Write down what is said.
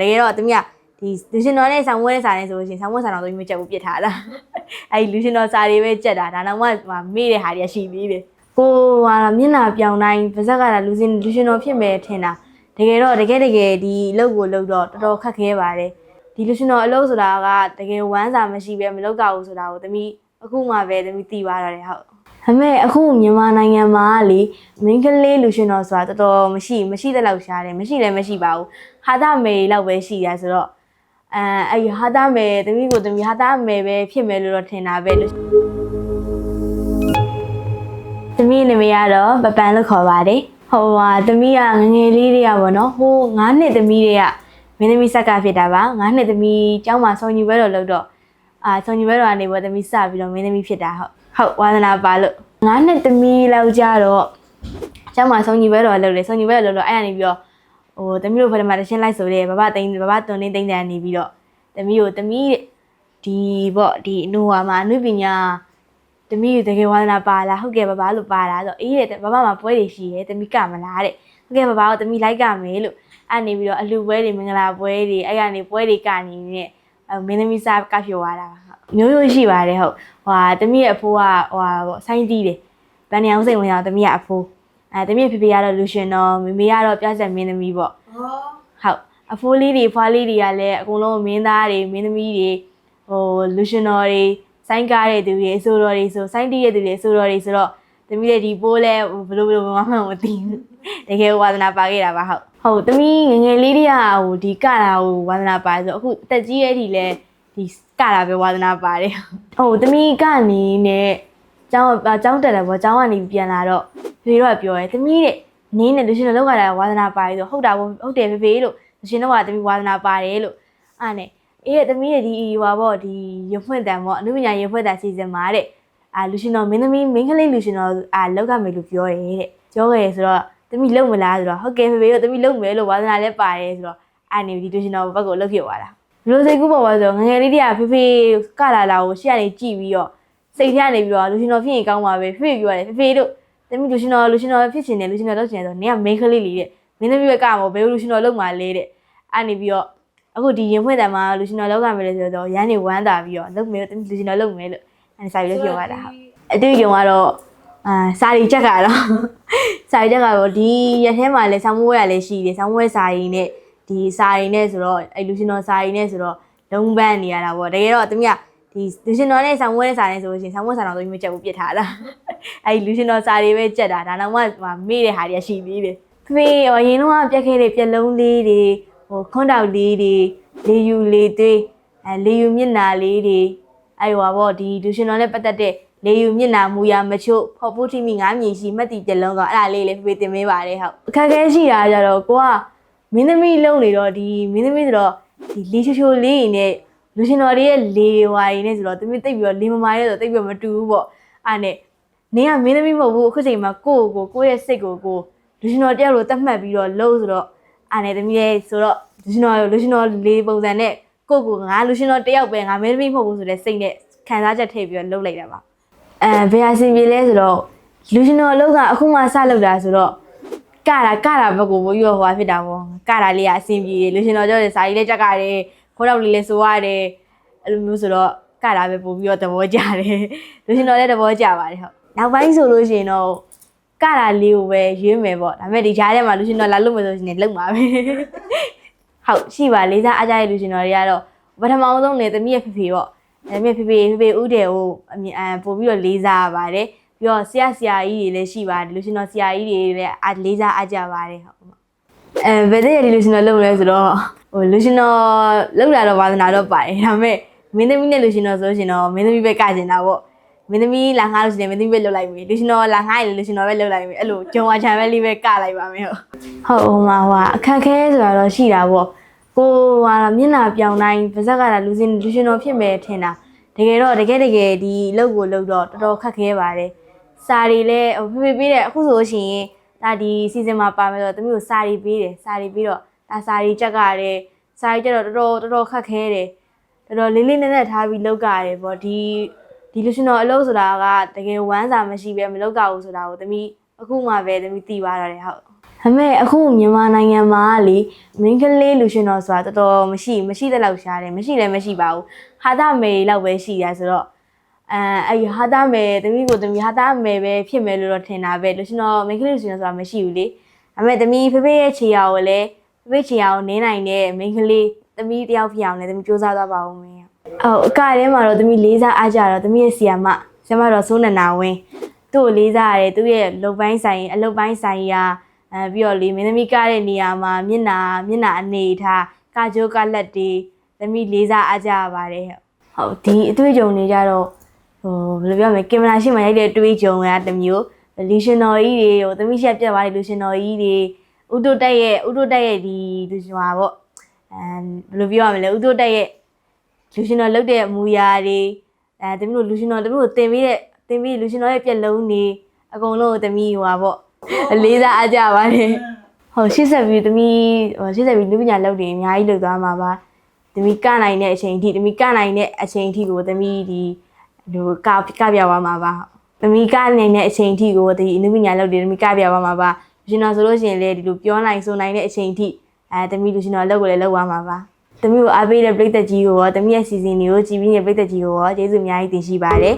တကယ်တော့သမီးကဒီလူရှင်တော်နဲ့ဆောင်းဝဲစာနဲ့ဆိုလို့ရှိရင်ဆောင်းဝဲစာတော်သမီးမကြက်ဘူးပြစ်ထားတာအဲ့ဒီလူရှင်တော်စာတွေပဲကြက်တာဒါတော့မှဟိုမေ့တဲ့ဟာတွေကရှိသေးတယ်ကိုဟာမျက်နှာပြောင်တိုင်းပါဇက်ကလာလူရှင်လူရှင်တော်ဖြစ်မယ်ထင်တာတကယ်တော့တကယ်တကယ်ဒီအလုပ်ကိုလုပ်တော့တော်တော်ခက်ခဲပါတယ်ဒီလူရှင်တော်အလုပ်ဆိုတာကတကယ်ဝမ်းစာမရှိပဲမလုပ်ကြဘူးဆိုတာကိုသမီးအခုမှပဲသမီးသိသွားရတယ်ဟုတ် ဒါပေမဲ့အခုမြန်မာနိုင်ငံမှာကလေမင်းကလေးလူရှင်တော်ဆိုတာတော်တော်မရှိမရှိတဲ့လောက်ရှားတယ်မရှိလည်းမရှိပါဘူးဟာသမေလောက်ပဲရှိတာဆိုတော့အဲအဲ့ဒီဟာသမေတမီးကိုတမီးဟာသမေပဲဖြစ်မယ်လို့တော့ထင်တာပဲလို့တမီးနာမည်ကတော့ပပန်လို့ခေါ်ပါတယ်ဟိုဟာတမီးကငယ်ငယ်လေးတွေကပေါ့နော်ဟို9နှစ်တမီးတွေကမင်းသမီးဆက်ကဖြစ်တာပါ9နှစ်တမီးကျောင်းမှာဆောင်းညီဘဲတော်လို့တော့အာဆောင်းညီဘဲတော်ကနေပေါ့သမီးစပြီးတော့မင်းသမီးဖြစ်တာဟုတ် ဟုတ်ဝါသနာပါလို့ငါးနှစ်သမီးလောက်ကြတော့ကျောင်းမှာဆောင်းညီဘဲတော်လုပ်လေဆောင်းညီဘဲတော်လုပ်လို့အဲ့ကနေပြီးတော့ဟိုသမီးတို့ဖက်မှာတရှင်းလိုက်ဆိုတဲ့ဘဘတိန်ဘဘတွန်နေတိန်တန်နေပြီးတော့သမီးကိုသမီးဒီပေါ့ဒီအနုဟာမှာအနုပညာသမီးကိုတကယ်ဝါသနာပါလားဟုတ်ကဲ့ဘဘလို့ပါလားဆိုတော့အေးတဲ့ဘဘမှာပွဲတွေရှိရဲသမီးကမလားတဲ့ဟုတ်ကဲ့ဘဘကိုသမီးလိုက်ကမယ်လို့အဲ့နေပြီးတော့အလူပွဲတွေမင်္ဂလာပွဲတွေအဲ့ကနေပွဲတွေကနေနေအဲ မင်းသမီးစားကဖြိုသွားတာပါဟုတ်မျိုးမျိုးရှိပါတယ်ဟုတ်ဟိုဟာသမီးရဲ့အဖိုးကဟိုဟာပေါ့ဆိုင်းတီးတယ်ဗန်နီအောင်စိတ်ဝင်အောင်သမီးကအဖိုးအဲသမီးရဲ့ဖေဖေကတော့လူရှင်တော်မေမေကတော့ပြဆက်မင်းသမီးပေါ့ဟောဟုတ်အဖိုးလေးတွေဖွားလေးတွေကလည်းအကုန်လုံးမင်းသားတွေမင်းသမီးတွေဟိုလူရှင်တော်တွေဆိုင်းကားတဲ့သူတွေအဆိုတော်တွေဆိုဆိုင်းတီးတဲ့သူတွေအဆိုတော်တွေဆိုတော့သမီးရဲ့ဒီပိုးလဲဘယ်လိုဘယ်လိုမှမသိဘူးတကယ်ဝါသနာပါခဲ့တာပါဟုတ် ဟုတ်သမီးငယ်ငယ်လေးတွေကဟိုဒီကတာဟိုဝါသနာပါတယ်ဆိုအခုအသက်ကြီးရဲ့ဒီလဲဒီကတာပဲဝါသနာပါတယ်ဟုတ်သမီးကနေနဲ့ကျောင်းကျောင်းတက်တယ်ပေါ့ကျောင်းကနေပြန်လာတော့ဖေတော့ပြောရဲသမီးတဲ့နင်းနဲ့လူရှင်တော်လောက်ရတာဝါသနာပါတယ်ဆိုဟုတ်တာပေါ့ဟုတ်တယ်ဖေဖေလို့ရှင်တော့ကသမီးဝါသနာပါတယ်လို့အားနဲ့အေးရဲ့သမီးရဲ့ဒီဟွာပေါ့ဒီရုပ်ဖွင့်တန်ပေါ့အနုပညာရုပ်ဖွင့်တန်စီစဉ်မှာတဲ့အာလူရှင်တော်မင်းသမီးမင်းကလေးလူရှင်တော်အာလောက်ကမယ်လို့ပြောတယ်တဲ့ပြောခဲ့ရဆိုတော့ သမီးလုံမလားဆိုတော့ဟုတ်ကဲ့ဖေဖေတို့သမီးလုံမယ်လို့ဝါသနာလည်းပါတယ်ဆိုတော့အာနေဒီလူရှင်တော်ဘက်ကိုလှုပ်ဖြစ်သွားတာဘလို့စိတ်ကူးပေါ်ပါဆိုငငယ်လေးတည်းကဖေဖေကလာလာကိုရှေ့ကနေကြည့်ပြီးတော့စိတ်ထဲကနေပြီးတော့လူရှင်တော်ဖြစ်ရင်ကောင်းပါပဲဖေဖေပြောတယ်ဖေဖေတို့သမီးလူရှင်တော်လူရှင်တော်ဖြစ်ချင်တယ်လူရှင်တော်လုပ်ချင်တယ်ဆိုတော့နင်ကမင်းကလေးလေးတဲ့မင်းသမီးဘက်ကမောဘယ်လိုလူရှင်တော်လုပ်မှာလဲတဲ့အဲ့နေပြီးတော့အခုဒီရင်ဖွင့်တယ်မှာလူရှင်တော်လောက်ကမယ်လို့ဆိုတော့ရန်နေဝမ်းတာပြီးတော့လုပ်မယ်လူရှင်တော်လုပ်မယ်လို့အဲ့စာပြီးလို့ပြောရတာဟုတ်အတူယုံကတော့ အာစာရီချက်ကတော့စာရီချက်ကတော့ဒီရက်ထဲမှာလည်းဆောင်းမွေးရလည်းရှိတယ်ဆောင်းမွေးစာရီနဲ့ဒီစာရီနဲ့ဆိုတော့အဲ့လူရှင်တော်စာရီနဲ့ဆိုတော့လုံးပန်းနေရတာပေါ့တကယ်တော့တမီးကဒီလူရှင်တော်နဲ့ဆောင်းမွေးစာနဲ့ဆိုလို့ရှိရင်ဆောင်းမွေးစာတော်သမီးမကြက်ဘူးပြစ်ထားတာအဲ့ဒီလူရှင်တော်စာတွေပဲကြက်တာဒါတော့မှမေ့တဲ့ဟာတွေကရှိသေးတယ်ဖေးရောရင်တော့ပြက်ခဲ့တဲ့ပြက်လုံးလေးတွေဟိုခွန်းတောက်လေးတွေလေယူလေသွေးအဲလေယူမျက်နာလေးတွေအဲ့ဟွာပေါ့ဒီလူရှင်တော်နဲ့ပတ်သက်တဲ့ လေယူမျက်နာမူရမချို့ဖော်ဖို့ထိမိငါးမြင်ရှိမှတ်တီပြလုံးကအဲ့ဒါလေးလေးဖေးတင်ပေးပါတယ်ဟုတ်အခက်အခဲရှိတာကြတော့ကိုကမင်းသမီးလုံးနေတော့ဒီမင်းသမီးဆိုတော့ဒီလေချိုချိုလေးတွေနဲ့လူရှင်တော်လေးရဲ့လေဝါရီနဲ့ဆိုတော့သမီးတိတ်ပြီးတော့လေမမာရဲ့ဆိုတော့တိတ်ပြီးတော့မတူဘူးပေါ့အဲ့နဲ့နင်ကမင်းသမီးမဟုတ်ဘူးအခုချိန်မှာကိုယ့်ကိုယ်ကိုယ့်ရဲ့စိတ်ကိုကိုလူရှင်တော်တယောက်လိုတတ်မှတ်ပြီးတော့လှုပ်ဆိုတော့အားနေသမီးရဲ့ဆိုတော့လူရှင်တော်လူရှင်တော်လေးပုံစံနဲ့ကိုယ့်ကိုငါလူရှင်တော်တယောက်ပဲငါမဲသမီးမဟုတ်ဘူးဆိုတဲ့စိတ်နဲ့ခံစားချက်ထည့်ပြီးတော့လှုပ်လိုက်တာပါ အဲဘယ်ဟာစင်ပြေလဲဆိုတော့လူရှင်တော်အလုပ်ကအခုမှစလုပ်တာဆိုတော့ကတာကတာဘက်ကိုဘိုးရောဟွာဖြစ်တာပေါ့ကတာလေးကအစင်ပြေတယ်လူရှင်တော်ကြောတဲ့စာကြီးလေးကြက်ကြတယ်ခေါင်းတော့လေးလေးဆိုရတယ်အဲ့လိုမျိုးဆိုတော့ကတာပဲပို့ပြီးတော့သဘောကျတယ်လူရှင်တော်လည်းသဘောကျပါတယ်ဟုတ်နောက်ပိုင်းဆိုလို့ရှိရင်တော့ကတာလေးကိုပဲရွေးမယ်ပေါ့ဒါပေမဲ့ဒီကြားထဲမှာလူရှင်တော်လာလို့မဆိုရှင်လုံပါပဲဟုတ်ရှိပါလေးစားအားကြတဲ့လူရှင်တော်တွေကတော့ပထမအောင်ဆုံးနေသမီးရဲ့ဖေဖေပေါ့ သမီးရဲ့ဖေဖေဖေဖေဦးတယ်ကိုအမြင်အပို့ပြီးတော့လေးစားရပါတယ်ပြီးတော့ဆရာဆရာကြီးတွေလည်းရှိပါတယ်လူရှင်တော်ဆရာကြီးတွေလည်းအားလေးစားအားကြပါတယ်ဟုတ်အဲဘယ်တည်းရဒီလူရှင်တော်လုံလဲဆိုတော့ဟိုလူရှင်တော်လုံလာတော့ဝါသနာတော့ပါတယ်ဒါပေမဲ့မင်းသမီးနဲ့လူရှင်တော်ဆိုရှင်တော့မင်းသမီးပဲကကျင်တာပေါ့မင်းသမီးလာငှားလို့ရှိရင်မင်းသမီးပဲလှုပ်လိုက်ပြီလူရှင်တော်လာငှားရင်လူရှင်တော်ပဲလှုပ်လိုက်ပြီအဲ့လိုဂျုံဝါချံပဲလေးပဲကလိုက်ပါမယ်ဟုတ်ဟုတ်ဟိုမှာဟိုအခက်ခဲဆိုတာတော့ရှိတာပေါ့ ကိုဟာမျက်နှာပြောင်တိုင်းပါဇက်ကလာလူရှင်လူရှင်တော်ဖြစ်မယ်ထင်တာတကယ်တော့တကယ်တကယ်ဒီအလုပ်ကိုလုပ်တော့တော်တော်ခက်ခဲပါတယ်စာတွေလည်းဟိုဖေဖေပေးတယ်အခုဆိုလို့ရှိရင်ဒါဒီစီဇန်မှာပါမယ်ဆိုတော့တမီးကိုစာတွေပေးတယ်စာတွေပြီးတော့ဒါစာတွေချက်ကြတယ်စာတွေချက်တော့တော်တော်တော်တော်ခက်ခဲတယ်တော်တော်လေးလေးနက်နက်ထားပြီးလုပ်ကြရတယ်ပေါ့ဒီဒီလူရှင်တော်အလုပ်ဆိုတာကတကယ်ဝမ်းစာမရှိပဲမလုပ်ကြဘူးဆိုတာကိုသမီးအခုမှပဲသမီးသိသွားရတယ်ဟုတ် ဒါဒါပေမဲ့အခုမြန်မာနိုင်ငံမှာလေမင်းကလေးလူရှင်တော်ဆိုတာတော်တော်မရှိမရှိတဲ့လောက်ရှားတယ်မရှိလည်းမရှိပါဘူးဟာသမေလောက်ပဲရှိရဆိုတော့အဲအဲ့ဒီဟာသမေတမီးကိုတမီးဟာသမေပဲဖြစ်မယ်လို့တော့ထင်တာပဲလူရှင်တော်မင်းကလေးလူရှင်တော်ဆိုတာမရှိဘူးလေဒါပေမဲ့တမီးဖေဖေရဲ့ခြေရာကိုလည်းဖေဖေခြေရာကိုနင်းနိုင်တဲ့မင်းကလေးတမီးတယောက်ဖြစ်အောင်လည်းတမီးစူးစမ်းသွားပါဦးမင်းအော်အကထဲမှာတော့တမီးလေးစားအားကြတော့တမီးရဲ့ဆီယာမဆီယာမတော့စိုးနနာဝင်းသူ့ကိုလေးစားရတယ်သူ့ရဲ့လုံပိုင်းဆိုင်အလုပ်ပိုင်းဆိုင်ရာ အဲပြီးတော့လေမင်းသမီးကတဲ့နေရာမှာမျက်နာမျက်နာအနေထားကကြိုးကလက်တွေသမီးလေးစားအားကြရပါတယ်ဟုတ်ဒီအတွေ့အကြုံတွေကြတော့ဟိုဘယ်လိုပြောမလဲကင်မရာရှေ့မှာရိုက်တဲ့အတွေ့အကြုံကတစ်မျိုးလူရှင်တော်ကြီးတွေဟိုသမီးရှက်ပြတ်သွားတဲ့လူရှင်တော်ကြီးတွေဥတုတက်ရဲ့ဥတုတက်ရဲ့ဒီလူရှင်ဟာပေါ့အဲဘယ်လိုပြောရမလဲဥတုတက်ရဲ့လူရှင်တော်လုတ်တဲ့အမူအရာတွေအဲသမီးတို့လူရှင်တော်သမီးတို့တင်ပေးတဲ့တင်ပေးလူရှင်တော်ရဲ့ပြက်လုံးတွေအကုန်လုံးကိုသမီးဟိုပါပေါ့ လေးစားအားကြပါတယ်ဟုတ်ရှေ့ဆက်ပြီးသမီးဟိုရှေ့ဆက်ပြီးလူပညာလုပ်တွေအများကြီးလုပ်သွားမှာပါသမီးကနိုင်တဲ့အချိန်အထိသမီးကနိုင်တဲ့အချိန်အထိကိုသမီးဒီဟိုကကပြသွားမှာပါသမီးကနိုင်တဲ့အချိန်အထိကိုဒီလူပညာလုပ်တွေသမီးကပြသွားမှာပါလူရှင်တော်ဆိုလို့ရှိရင်လေဒီလိုပြောနိုင်ဆိုနိုင်တဲ့အချိန်အထိအဲသမီးလူရှင်တော်လုပ်ကိုလည်းလုပ်သွားမှာပါသမီးကိုအားပေးတဲ့ပြည်သက်ကြီးကိုရောသမီးရဲ့စီစဉ်တွေကိုကြည်ပြီးနေတဲ့ပြည်သက်ကြီးကိုရောကျေးဇူးအများကြီးတင်ရှိပါတယ်